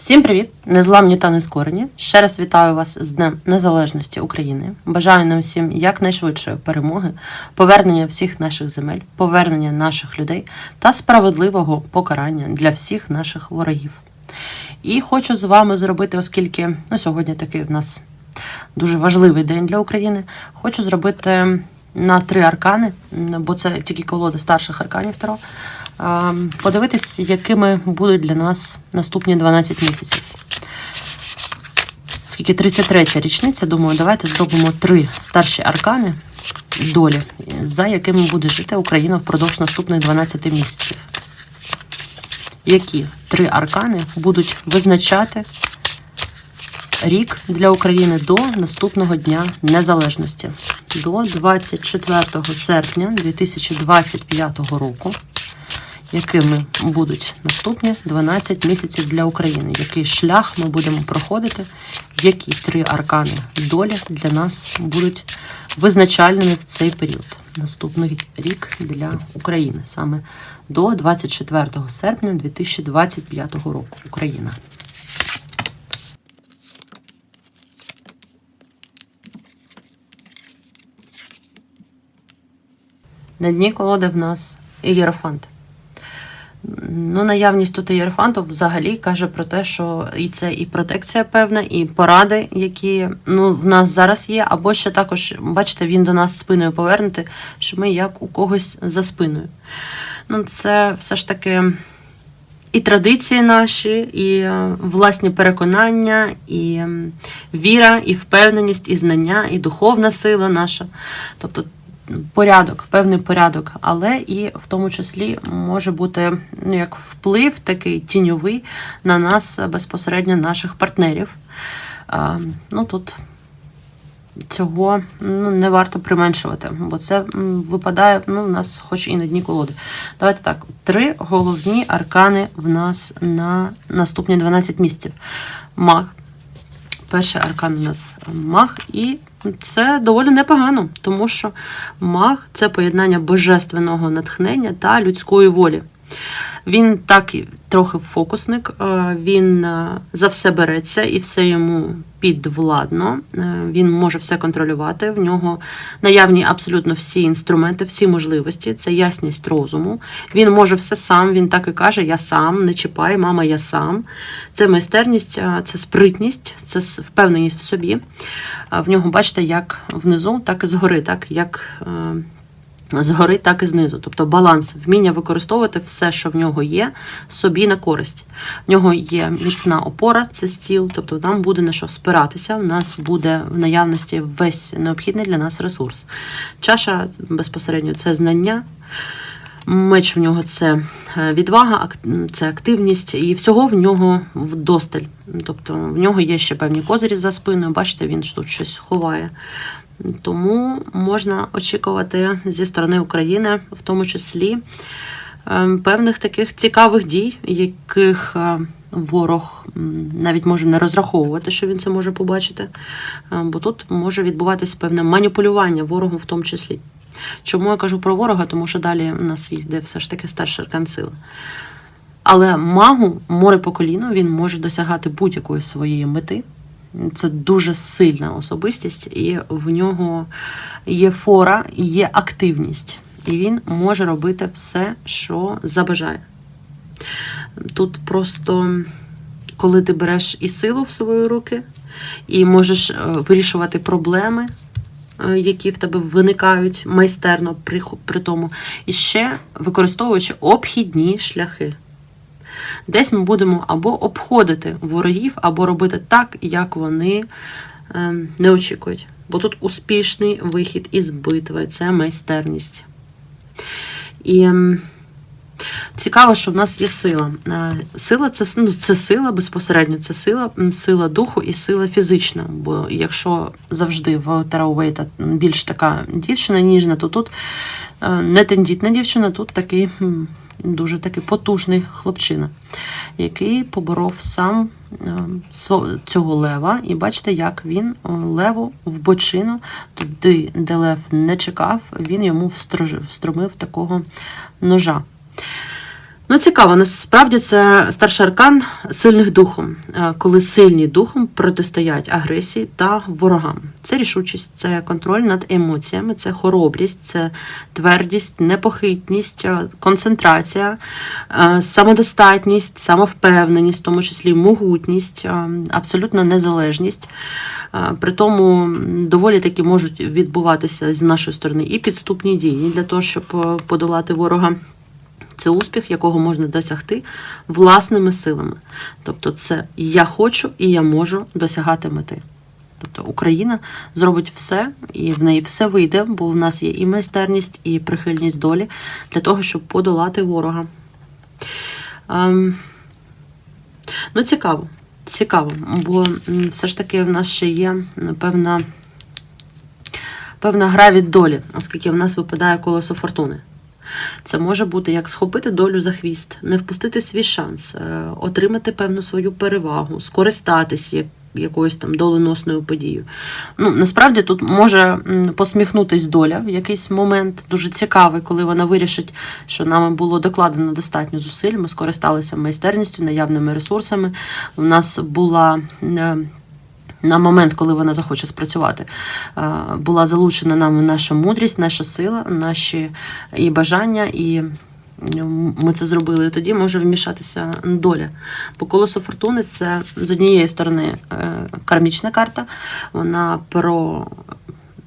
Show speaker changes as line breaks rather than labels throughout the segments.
Всім привіт! Незламні та нескорені. Ще раз вітаю вас з Днем Незалежності України. Бажаю нам всім якнайшвидшої перемоги, повернення всіх наших земель, повернення наших людей та справедливого покарання для всіх наших ворогів. І хочу з вами зробити, оскільки ну, сьогодні такий в нас дуже важливий день для України. Хочу зробити на три аркани, бо це тільки колода старших арканів Таро. Подивитись, якими будуть для нас наступні 12 місяців. Оскільки 33 річниця, думаю, давайте зробимо три старші аркани долі, за якими буде жити Україна впродовж наступних 12 місяців. Які три аркани будуть визначати рік для України до наступного дня незалежності до 24 серпня 2025 року. Якими будуть наступні 12 місяців для України? Який шлях ми будемо проходити? Які три аркани долі для нас будуть визначальними в цей період? Наступний рік для України саме до 24 серпня 2025 року. Україна. На дні колоди в нас ієрофант. Ну, наявність тут ієрофанту взагалі каже про те, що і це і протекція певна, і поради, які ну, в нас зараз є, або ще також, бачите, він до нас спиною повернути, що ми як у когось за спиною. Ну, це все ж таки і традиції наші, і е, власні переконання, і віра, і впевненість, і знання, і духовна сила наша. Тобто порядок, певний порядок, але і в тому числі може бути ну, як вплив такий тіньовий на нас безпосередньо наших партнерів. Ну тут цього ну, не варто применшувати, бо це випадає ну, у нас, хоч і на дні колоди. Давайте так: три головні аркани в нас на наступні 12 місяців. Маг. Перший аркан у нас маг, і це доволі непогано, тому що маг це поєднання божественного натхнення та людської волі. Він так трохи фокусник, е, він е, за все береться і все йому підвладно. Е, Він може все контролювати. В нього наявні абсолютно всі інструменти, всі можливості. Це ясність розуму. Він може все сам. Він так і каже: Я сам, не чіпай, мама, я сам. Це майстерність, це спритність, це впевненість в собі. В нього, бачите, як внизу, так і згори, так як. Згори, так і знизу, тобто баланс, вміння використовувати все, що в нього є, собі на користь. В нього є міцна опора, це стіл, тобто нам буде на що спиратися. У нас буде в наявності весь необхідний для нас ресурс. Чаша безпосередньо це знання. Меч в нього це е, відвага, це активність, і всього в нього вдосталь. Тобто в нього є ще певні козирі за спиною. Бачите, він тут щось ховає. Тому можна очікувати зі сторони України, в тому числі, е, певних таких цікавих дій, яких е, ворог навіть може не розраховувати, що він це може побачити. Е, Бо тут може відбуватись певне маніпулювання ворогом в тому числі. Чому я кажу про ворога? Тому що далі у нас йде все ж таки старший аркан. Але магу море по коліну він може досягати будь-якої своєї мети. Це дуже сильна особистість, і в нього є фора, і є активність. І він може робити все, що забажає. Тут просто, коли ти береш і силу в свої руки, і можеш е, вирішувати проблеми, е, які в тебе виникають майстерно при, при тому, і ще використовуючи обхідні шляхи. Десь ми будемо або обходити ворогів, або робити так, як вони ем, не очікують. Бо тут успішний вихід із битви, це майстерність. І ем, цікаво, що в нас є сила. Е, Сила це, ну, це сила безпосередньо, це сила, сила духу і сила фізична. Бо якщо завжди в Таравейта більш така дівчина ніжна, то тут е, не тендітна дівчина, тут такий дуже такий потужний хлопчина, який поборов сам е, цього лева. І бачите, як він е, леву в бочину, туди, де лев не чекав, він йому встромив такого ножа. Ну, цікаво, насправді це старший аркан сильних духом, е, коли сильні духом протистоять агресії та ворогам. Це рішучість, це контроль над емоціями, це хоробрість, це твердість, непохитність, е, концентрація, е, самодостатність, самовпевненість, в тому числі могутність, абсолютна незалежність. При тому доволі таки можуть відбуватися з нашої сторони і підступні дії для того, щоб подолати ворога. Це успіх, якого можна досягти власними силами. Тобто, це я хочу і я можу досягати мети. Тобто Україна зробить все, і в неї все вийде, бо в нас є і майстерність, і прихильність долі для того, щоб подолати ворога. Ем, ну, цікаво. Цікаво, бо все ж таки в нас ще є певна, певна гра від долі, оскільки в нас випадає колесо фортуни. Це може бути як схопити долю за хвіст, не впустити свій шанс, е, отримати певну свою перевагу, скористатись як, якоюсь там доленосною подією. Ну, насправді тут може посміхнутись доля в якийсь момент, дуже цікавий, коли вона вирішить, що нами було докладено достатньо зусиль, ми скористалися майстерністю, наявними ресурсами. У нас була. На момент, коли вона захоче спрацювати, е, була залучена нами наша мудрість, наша сила, наші і бажання, і ми це зробили. І тоді може вмішатися доля. Бо колесо фортуни це з однієї сторони е, кармічна карта, вона про.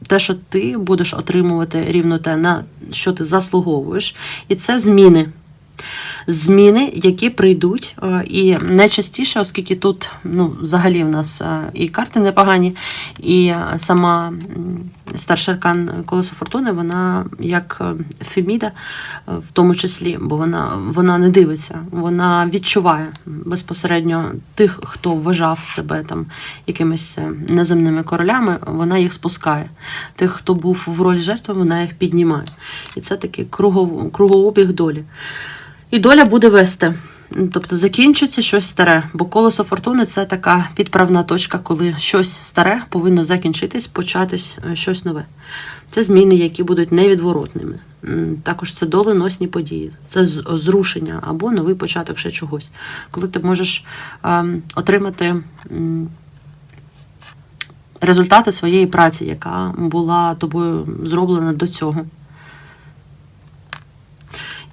Те, що ти будеш отримувати рівно те, на що ти заслуговуєш, і це зміни зміни, які прийдуть, е, і найчастіше, оскільки тут ну, взагалі в нас е, і карти непогані, і е, сама старший аркан колесо фортуни, вона як Феміда, в тому числі, бо вона, вона не дивиться, вона відчуває безпосередньо тих, хто вважав себе там якимись неземними королями, вона їх спускає. Тих, хто був в ролі жертви, вона їх піднімає. І це такий кругообіг долі. І доля буде вести. Тобто закінчиться щось старе, бо колесо фортуни це така підправна точка, коли щось старе повинно закінчитись, початись е, щось нове. Це зміни, які будуть невідворотними. Також це доленосні події, це зрушення або новий початок ще чогось. Коли ти можеш ем, отримати результати своєї праці, яка була тобою зроблена до цього.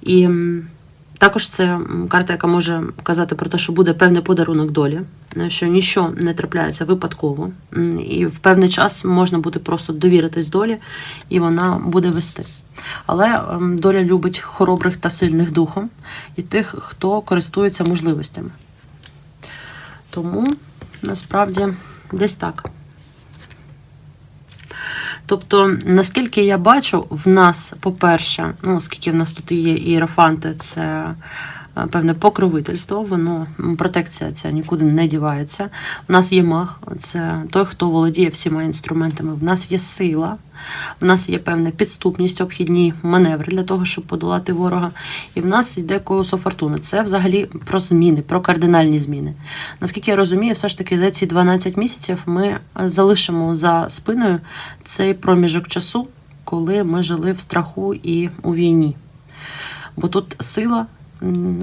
І також це карта, яка може казати про те, що буде певний подарунок долі, е, що нічого не трапляється випадково, і в певний час можна буде просто довіритись долі, і вона буде вести. Але доля любить хоробрих та сильних духом і тих, хто користується можливостями. Тому насправді десь так. Тобто, наскільки я бачу, в нас, по-перше, ну, оскільки в нас тут є ієрофанти, це певне покровительство, воно протекція ця нікуди не дівається. У нас є маг, це той, хто володіє всіма інструментами. В нас є сила, в нас є певна підступність, обхідні маневри для того, щоб подолати ворога. І в нас йде колесо фортуни. Це взагалі про зміни, про кардинальні зміни. Наскільки я розумію, все ж таки за ці 12 місяців ми е, залишимо за спиною цей проміжок часу, коли ми жили в страху і у війні. Бо тут сила,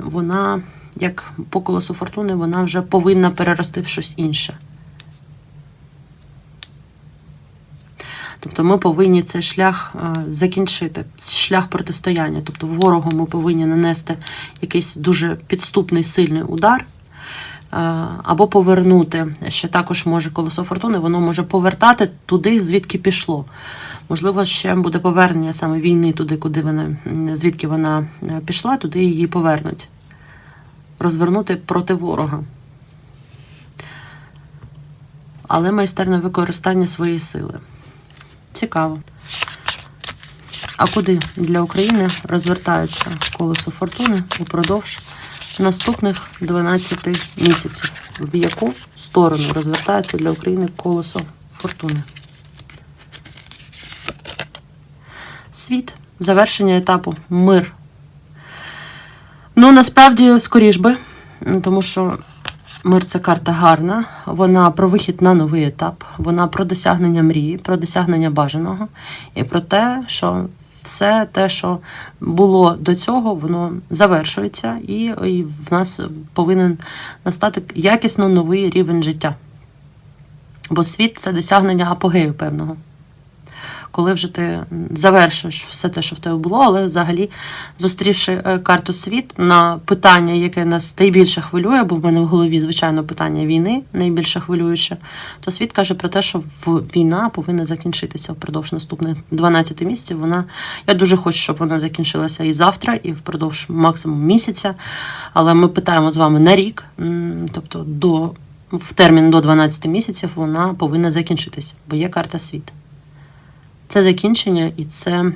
вона, як по колесу фортуни, вона вже повинна перерости в щось інше. Тобто ми повинні цей шлях е, закінчити, шлях протистояння. Тобто ворогу ми повинні нанести якийсь дуже підступний сильний удар. е, Або повернути ще також може колесо фортуни, воно може повертати туди, звідки пішло. Можливо, ще буде повернення саме війни туди, куди вона, звідки вона е, пішла, туди її повернуть. Розвернути проти ворога. Але майстерне використання своєї сили. Цікаво. А куди для України розвертається колесо фортуни упродовж наступних 12 місяців? В яку сторону розвертається для України колесо фортуни? Світ, завершення етапу, мир. Ну, насправді, скоріш би, тому що Мир це карта гарна, вона про вихід на новий етап, вона про досягнення мрії, про досягнення бажаного і про те, що все те, що було до цього, воно завершується, і, і в нас повинен настати якісно новий рівень життя. Бо світ це досягнення апогею певного. Коли вже ти завершиш все те, що в тебе було, але взагалі, зустрівши е, карту світ на питання, яке нас найбільше хвилює, бо в мене в голові, звичайно, питання війни найбільше хвилююче, то світ каже про те, що війна повинна закінчитися впродовж наступних 12 місяців. Вона я дуже хочу, щоб вона закінчилася і завтра, і впродовж максимум місяця. Але ми питаємо з вами на рік, тобто до в термін до 12 місяців вона повинна закінчитися, бо є карта світ. Це закінчення і це,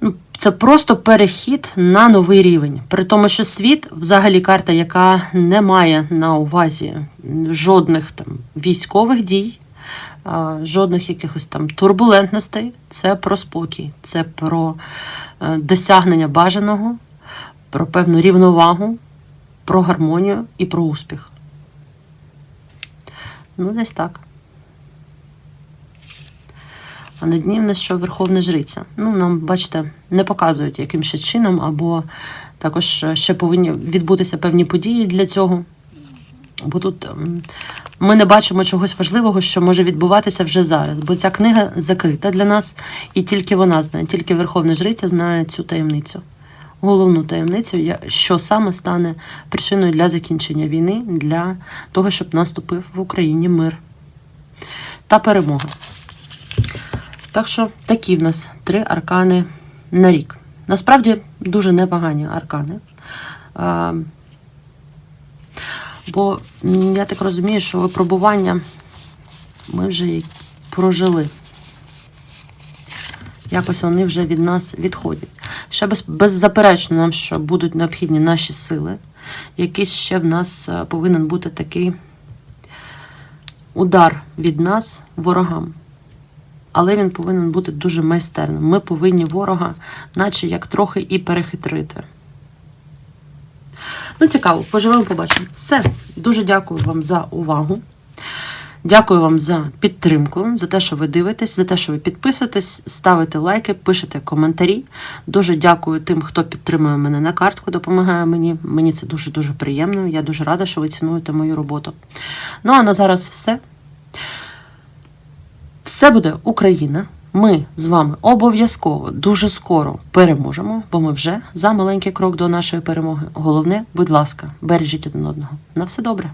ну, це просто перехід на новий рівень. При тому, що світ взагалі карта, яка не має на увазі жодних там військових дій, жодних якихось там турбулентностей. Це про спокій, це про е, досягнення бажаного, про певну рівновагу, про гармонію і про успіх. Ну, десь так. А на дні в нас що Верховна Жриця. Ну, нам, бачите, не показують, яким ще чином, або також е, ще повинні відбутися певні події для цього. Бо тут ми не бачимо чогось важливого, що може відбуватися вже зараз. Бо ця книга закрита для нас, і тільки вона знає, тільки Верховна Жриця знає цю таємницю. Головну таємницю, що саме стане причиною для закінчення війни, для того, щоб наступив в Україні мир та перемога. Так що такі в нас три аркани на рік. Насправді дуже непогані аркани. А, бо я так розумію, що випробування ми вже й прожили. Якось вони вже від нас відходять. Ще без, беззаперечно нам, що будуть необхідні наші сили. Якийсь ще в нас е, повинен бути такий удар від нас ворогам але він повинен бути дуже майстерним. Ми повинні ворога, наче як трохи і перехитрити. Ну, цікаво, поживемо, побачимо. Все. Дуже дякую вам за увагу. Дякую вам за підтримку, за те, що ви дивитесь, за те, що ви підписуєтесь, ставите лайки, пишете коментарі. Дуже дякую тим, хто підтримує мене на картку, допомагає мені. Мені це дуже-дуже приємно. Я дуже рада, що ви цінуєте мою роботу. Ну а на зараз все. Все буде Україна. Ми з вами обов'язково дуже скоро переможемо, бо ми вже за маленький крок до нашої перемоги. Головне, будь ласка, бережіть один одного. На все добре.